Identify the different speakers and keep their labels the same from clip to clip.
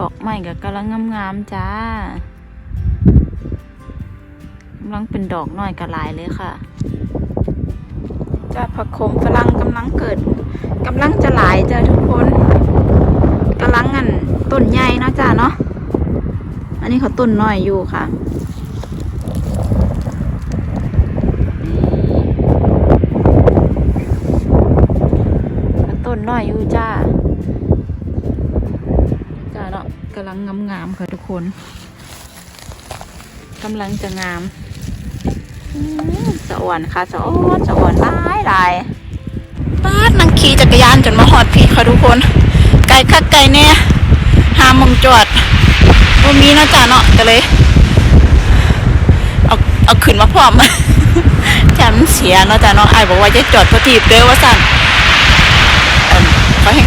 Speaker 1: ดอกไม้กับกำลังงามๆจ้ากำลังเป็นดอกน้อยกระลายเลยค่ะจ้าผักโขมฝรั่งกำลังเกิดกำลังจะหลายจ้าทุกคนกำลังอันต้นใหญ่นะจ้าเนาะอันนี้เขาต้นน้อยอยู่ค่ะต้นน้อยอยู่จ้า กำลังงามๆค่ะทุกคนกำลังจะงามอืมสะอ่อนค่ะสะอ่อนสะอ่อนหลายหลายป้าดนังขี่จักรยานจนมาหอดพี่ค่ะทุกคน ไกลคักไกลเนี่ยหามองจอดว่ามีเนาะจ้าเนาะก็เลยเอาเอาขึ้นมาพร้อมจำมันเสียเนาะจ้าเนาะไอ้ายบอกว่าจะจอดพอทีบเด้อว่าสั่นเอิ่มเขาให้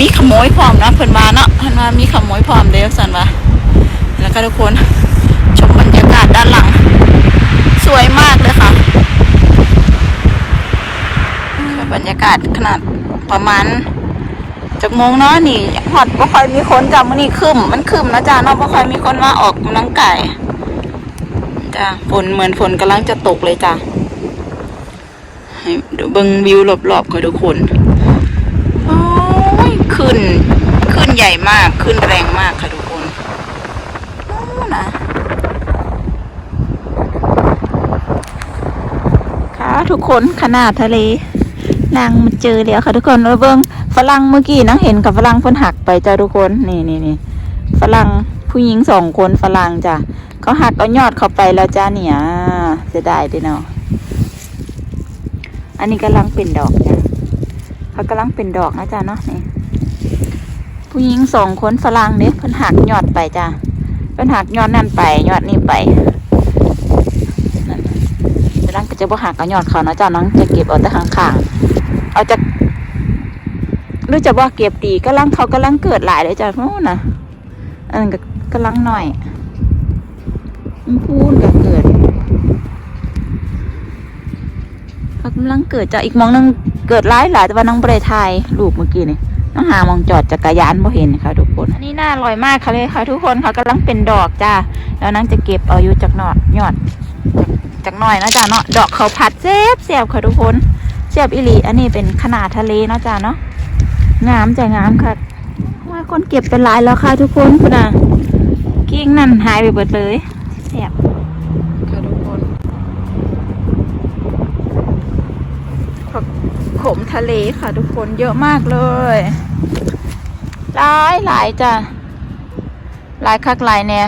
Speaker 1: มีขโมยพร้อมนะเพิ่นมาเนาะเพิ่นมามีขโมยพร้อมเด้อสันว่าแล้วก็ทุกคนชมบรรยากาศด้านหลัง สวยมากเลยค่ะบรรยากาศขนาดประมาณจากโมงเนาะนี่ฮอดบ่ค่อยมีคนจ้ะมื้อนี้คึมมันคึมนะจ้ะเนาะบ่ค่อยมีคนมาออกกำลังกายจ้ะฝนเหมือนฝนกำลังจะตกเลยจ้ะให้ดูเบิ่งวิวรอบๆค่ะทุกคน ขึ้น ขึ้นใหญ่มาก ขึ้นแรงมากค่ะทุกคนนู่นนะค่ะทุกคนขนาดทะเลนางมาเจอแล้วค่ะทุกคนเออเบิ้งฝรั่งเมื่อกี้นังเห็นกับฝรั่งเพิ่นหักไปจ้าทุกคน นี่นี่นี่ฝรั่งผู้หญิงสองคนฝรั่งจ้ะเขาหักเอายอดเข้าไปแล้วจ้าเนี่ยเสียดายด้เนาะอันนี้กำลังเป็นดอกจ้ะเขากำลังเป็นดอกนะจ๊ะเนาะนี่ ผู้หญิงสองคนฝรั่งเนี่ยเพิ่นหักยอดไปจ้ะเพิ่นหักยอดนั่นไปยอดนี่ไปนั่นฝรั่งก็จะบ่หักเอายอดเขาเนาะจ๊ะน้องจะเก็บเอาแต่ข้างๆเอาจากรู้จะว่าเก็บดีกำลังเขากำลังเกิดหลายเลยจ้ะนู้นนะอันนั้นก็กำลังหน่อยมันพูนก็เกิดเขากำลังเกิดจากอีกมองนึงเกิดร้ายหลายแต่ว่าน้องบริทยลูกเมื่อกี้นี่ น้องหามองจอดจักรยานบ่เห็นค่ะ ทุกคน อันนี้น่าอร่อยมากค่ะเลยค่ะ ทุกคนเขากำลังเป็นดอกจ้าแล้วนั่งจะเก็บเอาอยู่จากหนอดยอดจากหน่อยนะจ้าเนาะดอกเขาผัดเจ็บเสียบค่ะทุกคนเสียบอิลีอันนี้เป็นขนาดทะเลนะจ้าเนาะงามใจงามค่ะว่าคนเก็บเป็นลายแล้วค่ะทุกคนคุณน่ะกิ้งนั่นหายไปเบิดเลยเสียบค่ะทุกคน ผักขมทะเลค่ะทุกคนเยอะมากเลยหลายหลายจ้ะหลายคักหลายแน่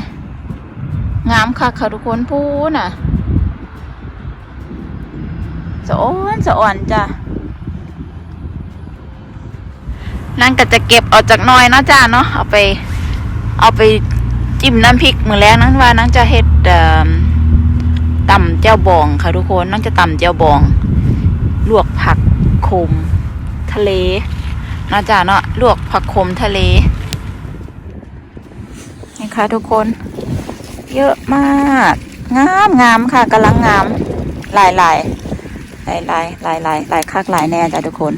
Speaker 1: งามคักค่ะทุกคนพูน่ะสะอ้อนสะอ่อนจ้ะนั่นก็จะเก็บออกจากน้อยเนาะจ้าเนาะเอาไป เอาไปจิ้มน้ำพริกมือแล้วนั่นว่านั่งจะเฮ็ดเอิ่ำเจ้าบองค่ะทุกคนนั่งจะตำเจ้าบอง ลวกผักขมทะเลนะจ๊ะเนาะลวกผักขมทะเลนี่ค่ะทุกคน เยอะมาก งามงามค่ะกำลังงามหลายหลายหลายหลายหลายหลายหลายคักหลายแน่จ้ะทุกคน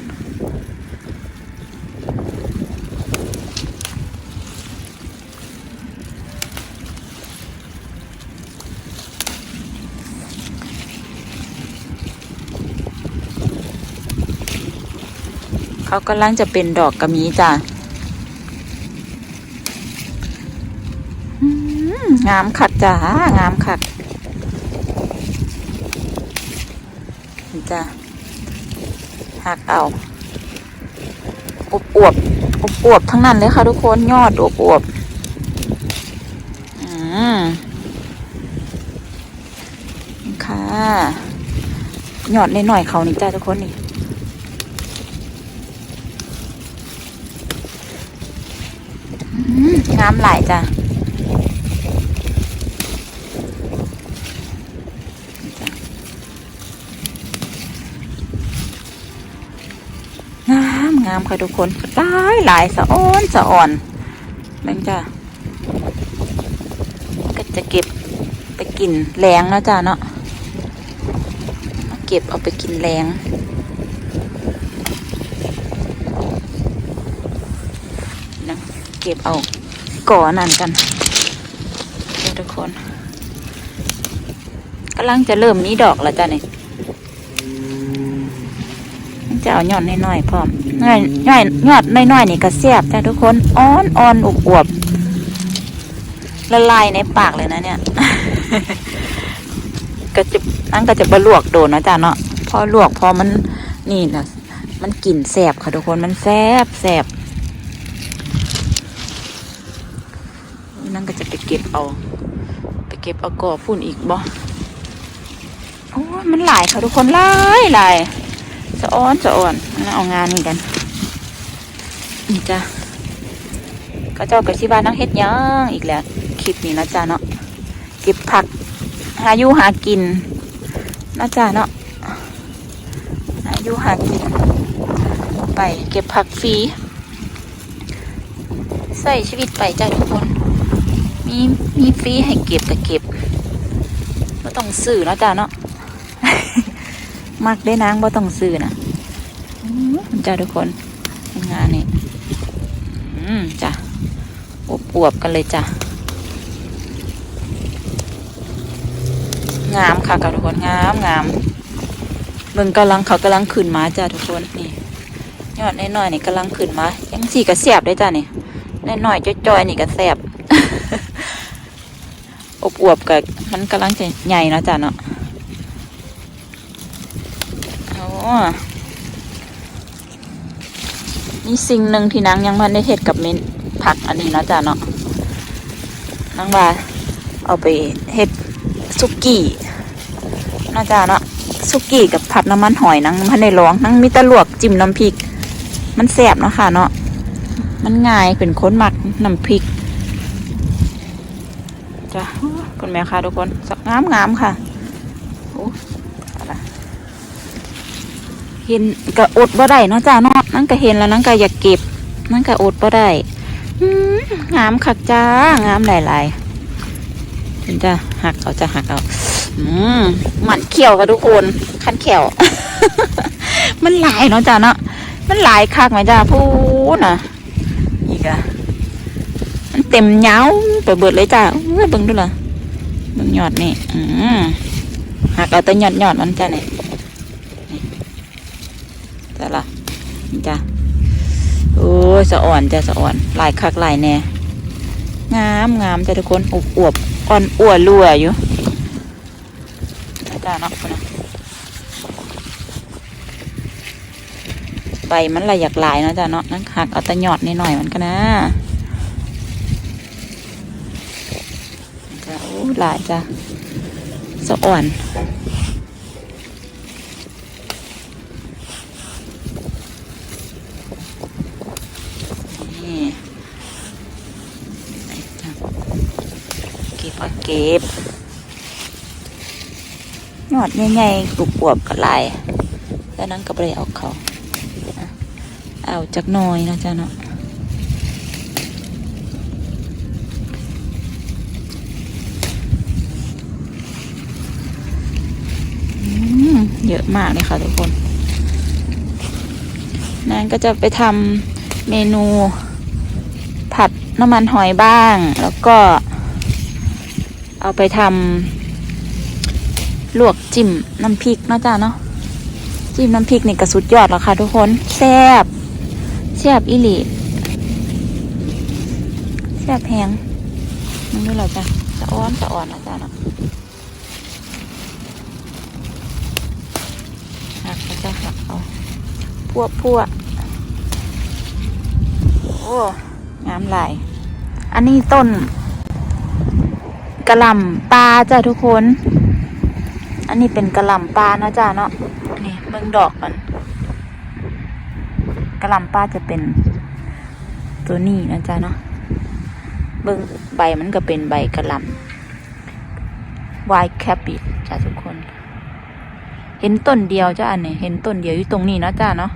Speaker 1: เขากำลังจะเป็นดอกกระมีจ้ะงามคักจ้างามคักนี่จ้ะหักเอาอบอวบอบอวบทั้งนั้นเลยค่ะทุกคนยอดอบอวบอืมค่ะ ยอดหน่อยๆเขานี่จ้าทุกคนนี่ อืมงามหลายจ้ะงามงามค่ะทุกคนหลายหลายสะอ้อนสะอ่อนแบงจ้ะก็จะเก็บไปกินแรงแล้วจ้ะเนาะเก็บเอาไปกินแรงนะเก็บเอาก่อนั่นกันทุกคนกำลังจะเริ่มมีดอกแล้วจ้ะนี่มันจะเอายอดน้อยๆพร้อมน้อยน้อยยอดน้อยๆนี่ก็แซ่บจ้ะทุกคนอ่อนอ่อนอวบอวบๆละลายในปากเลยนะเนี่ย ก็จะนั่นก็จะบลวกโดนนะจ้ะเนาะพอลวกพอมันนี่นะมันกลิ่นแสบค่ะทุกคนมันแสบแสบนั่นก็ จะไปเก็บเอา ไปเก็บเอากอฝุ่นอีกบ่โอ้มันหลายค่ะทุกคนหลายหลายสะอ้อนสะอ่อนมันเอางานนี่กันนี่จ้ะก็เจ้ากับที่บ้านั่งเฮ็ดยังอีกแล้วคลิปนี้นะจ้ะเนาะเก็บผักหาอยู่หากินนะจ๊ะเนาะหาอยู่หากิน ไปเก็บผักฟรีใส่ชีวิตไปจ้ะทุกคน มีมีฟรีให้เก็บก็เก็บไม่ต้องซื้อเนาะจ้ะเนาะมักได้นางบ่ต้องซื้อนะจ้ะทุกคนงานนี่อืมจ้ะอวบๆกันเลยจ้ะงามค่ะกับทุกคนงามงามเบิ่งกำลังเขากำลังขึ้นมาจ้ะทุกคนนี่ยอดน้อยๆนี่กำลังขึ้นมายังสี่กระแสบได้จ้ะนี่น้อยๆจ้อยๆนี่กระแสบ อบอวบกับมันกำลังจะใหญ่นะจ้ะเนาะโอ้มีสิ่งหนึ่งที่นางยังพันได้เฮ็ดกับเม็ดผักอันนี้นะจ้ะเนาะนางว่าเอาไปเฮ็ดสุกี้น่าจะเนาะสุกี้กับผัดน้ำมันหอยนังพันในร้องนังมีตะลวกจิ้มน้ำพริก มันแสบเนาะค่ะเนาะมันง่ายเป็นค้นหมักน้ำพริก จ้ะคุณแม่ค่ะทุกคนสักงามงามค่ะโอ้อะไรเห็นก็อดบ่ได้เนาะจ้าเนาะนั่นก็เห็นแล้วนั่นก็อยากเก็บ นั่นก็อดบ่ได้อืมงามคักจ้างามหลายๆถึงจะหักเขาจะหักเอาอืมหมันเขียวค่ะทุกคนคันเขียว มันหลายเนาะจ้าเนาะมันหลายคักไหมจ้าพูดน่ะอีกอะ มันเต็มเงาไปเบิดเลยจ้าเอ้ยเบิ่งดูล่ะเบิ่งหยอดนี่อืมหักเอาแต่ยอดยอดมันจ้าเนี่ยนี่จ้าละจ้าโอ้ยสะอ่อนจ้าสะอ่อนลายคักลายแน่งามงามจ้าทุกคนอบอวบอ่อนอ้วนรัวอยู่จ้าเนาะพุ่นนะใบมันละอยากลายเนาะจ้าเนาะนั่นหักเอาแตะยอดนิดหน่อยมันก็นะจ้าโอ้ หลายจ้าสะอ่อนนี่เก็บเอาเก็บยอดใหญ่ๆกรุบวบกับลายแล้วนั้นก็ไปเอาเขาเอาจากน้อยนะจ๊ะเนาะอืม เยอะมากเลยค่ะทุกคนนั้นก็จะไปทำเมนูผัดน้ำมันหอยบ้าง แล้วก็ เอาไปทำลวกจิ้มน้ำพริกนะจ้าเนาะจิ้มน้ำพริกนี่ก็สุดยอดแล้วค่ะ ทุกคนแซ่บแซ่บอีหลีแซ่บแพงมันนี่เรอจ้ะสะอ้อนสะอ่อนนะจ้าเนาะหักก็จะหักเอาพ วกพวกโอ้งามหลาย อันนี้ต้นกระหล่ำปลาจ้ะทุกคน อันนี้เป็นกระหล่ำปลานะจ้ะเนาะนี่เบิ่งดอกก่อนกระหล่ำปลาจะเป็นตัวนี้นะจ้ะเนาะเบิ่งใบมันก็เป็นใบกระหล่ำ White Cabbage จ้ะทุกคน เห็นต้นเดียวจ้ะอันนี้เห็นต้นเดียวอยู่ตรงนี้เนาะจ้ะเนาะ